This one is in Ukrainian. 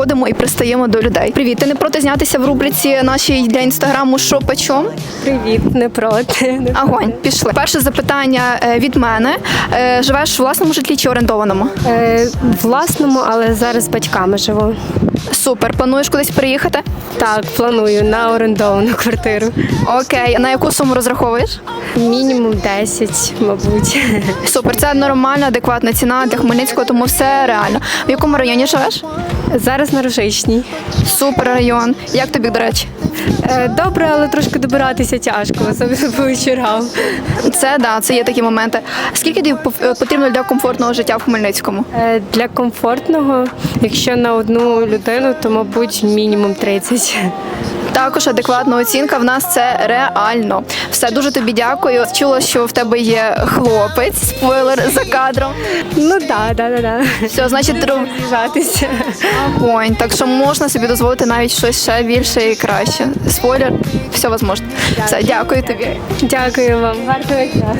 підходимо і пристаємо до людей. Привіт, ти не проти знятися в рубриці нашій для інстаграму що почом? Привіт, не проти. Агонь, пішли. Перше запитання е, від мене. Е, Живеш в власному житлі чи орендованому? Е, власному, але зараз з батьками живу. Супер. Плануєш кудись приїхати? Так, планую на орендовану квартиру. Окей, на яку суму розраховуєш? Мінімум 10, мабуть. Супер, це нормальна, адекватна ціна для Хмельницького, тому все реально. В якому районі живеш? Зараз на Супер район. Як тобі, до речі? Е, добре, але трошки добиратися тяжко, особливо по вечорам. Це да, це є такі моменти. Скільки тобі пов- потрібно для комфортного життя в Хмельницькому? Е, для комфортного, якщо на одну людину, то мабуть мінімум 30. Також адекватна оцінка в нас це реально. Все дуже тобі дякую. Чула, що в тебе є хлопець, спойлер за кадром. Ну да, да, да, да. Все, значить, друг З'їжджатися. огонь. Так що можна собі дозволити навіть щось ще більше і краще. Спойлер, все возможно. Все, дякую тобі. Дякую вам. Гарного дня.